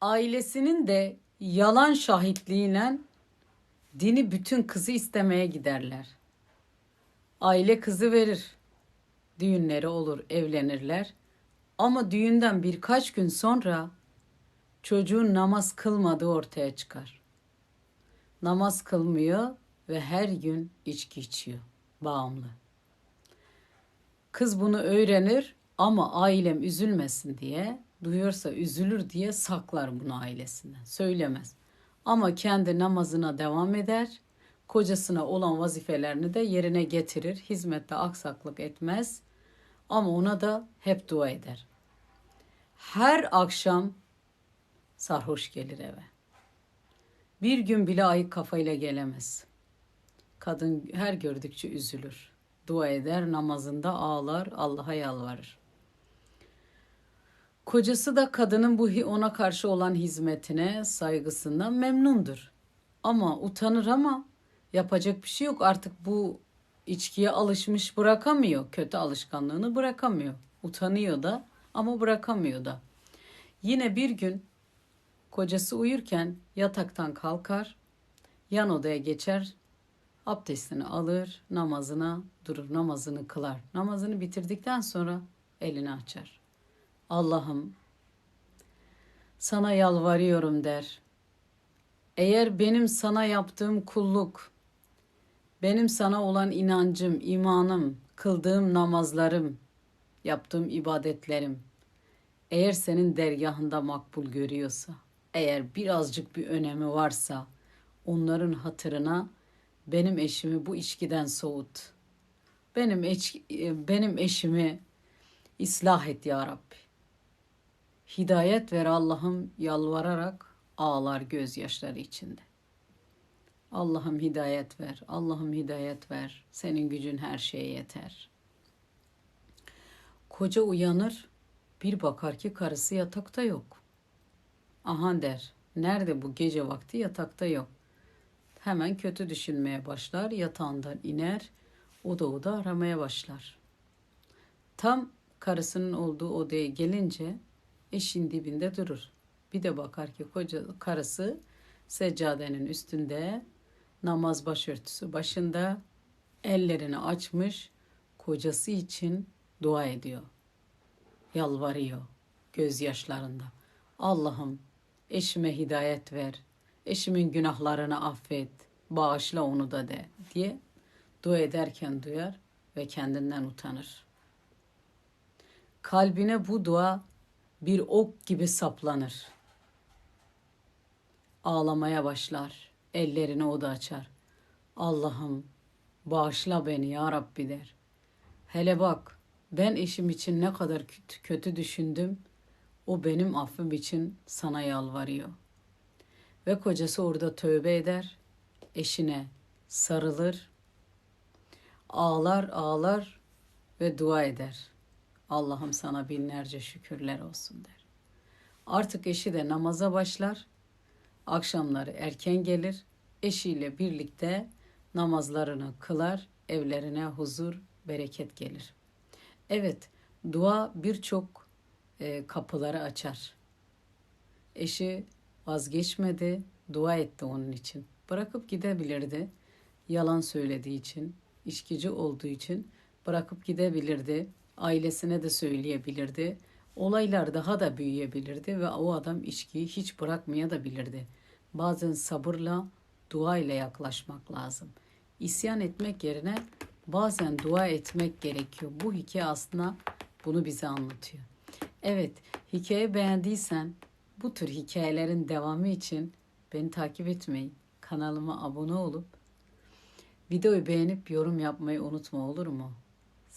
ailesinin de yalan şahitliğiyle dini bütün kızı istemeye giderler. Aile kızı verir. Düğünleri olur, evlenirler. Ama düğünden birkaç gün sonra çocuğun namaz kılmadığı ortaya çıkar. Namaz kılmıyor ve her gün içki içiyor. Bağımlı. Kız bunu öğrenir ama ailem üzülmesin diye, duyuyorsa üzülür diye saklar bunu ailesinden. Söylemez. Ama kendi namazına devam eder. Kocasına olan vazifelerini de yerine getirir. Hizmette aksaklık etmez. Ama ona da hep dua eder. Her akşam sarhoş gelir eve. Bir gün bile ayık kafayla gelemez. Kadın her gördükçe üzülür. Dua eder, namazında ağlar, Allah'a yalvarır. Kocası da kadının bu ona karşı olan hizmetine, saygısından memnundur. Ama utanır ama yapacak bir şey yok. Artık bu içkiye alışmış bırakamıyor. Kötü alışkanlığını bırakamıyor. Utanıyor da ama bırakamıyor da. Yine bir gün kocası uyurken yataktan kalkar, yan odaya geçer, abdestini alır, namazına durur, namazını kılar. Namazını bitirdikten sonra elini açar. Allah'ım sana yalvarıyorum der. Eğer benim sana yaptığım kulluk, benim sana olan inancım, imanım, kıldığım namazlarım, yaptığım ibadetlerim eğer senin dergahında makbul görüyorsa, eğer birazcık bir önemi varsa onların hatırına benim eşimi bu içkiden soğut. Benim eş, benim eşimi ıslah et ya Rabbi. Hidayet ver Allah'ım yalvararak ağlar gözyaşları içinde. Allah'ım hidayet ver. Allah'ım hidayet ver. Senin gücün her şeye yeter. Koca uyanır, bir bakar ki karısı yatakta yok. Aha der. Nerede bu gece vakti yatakta yok. Hemen kötü düşünmeye başlar, yatağından iner, oda oda aramaya başlar. Tam karısının olduğu odaya gelince eşin dibinde durur. Bir de bakar ki koca karısı seccadenin üstünde namaz başörtüsü başında ellerini açmış kocası için dua ediyor. Yalvarıyor gözyaşlarında. Allah'ım eşime hidayet ver. Eşimin günahlarını affet. Bağışla onu da de diye dua ederken duyar ve kendinden utanır. Kalbine bu dua bir ok gibi saplanır. Ağlamaya başlar. Ellerini o da açar. Allah'ım bağışla beni ya Rabbi der. Hele bak ben eşim için ne kadar kötü, düşündüm. O benim affım için sana yalvarıyor. Ve kocası orada tövbe eder. Eşine sarılır. Ağlar ağlar ve dua eder. Allah'ım sana binlerce şükürler olsun der. Artık eşi de namaza başlar. Akşamları erken gelir. Eşiyle birlikte namazlarını kılar. Evlerine huzur, bereket gelir. Evet, dua birçok e, kapıları açar. Eşi vazgeçmedi, dua etti onun için. Bırakıp gidebilirdi. Yalan söylediği için, içkici olduğu için bırakıp gidebilirdi. Ailesine de söyleyebilirdi. Olaylar daha da büyüyebilirdi ve o adam içkiyi hiç bırakmaya da bilirdi. Bazen sabırla, dua ile yaklaşmak lazım. İsyan etmek yerine bazen dua etmek gerekiyor. Bu hikaye aslında bunu bize anlatıyor. Evet, hikaye beğendiysen bu tür hikayelerin devamı için beni takip etmeyi, kanalıma abone olup videoyu beğenip yorum yapmayı unutma olur mu?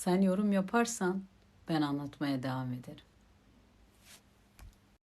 Sen yorum yaparsan ben anlatmaya devam ederim.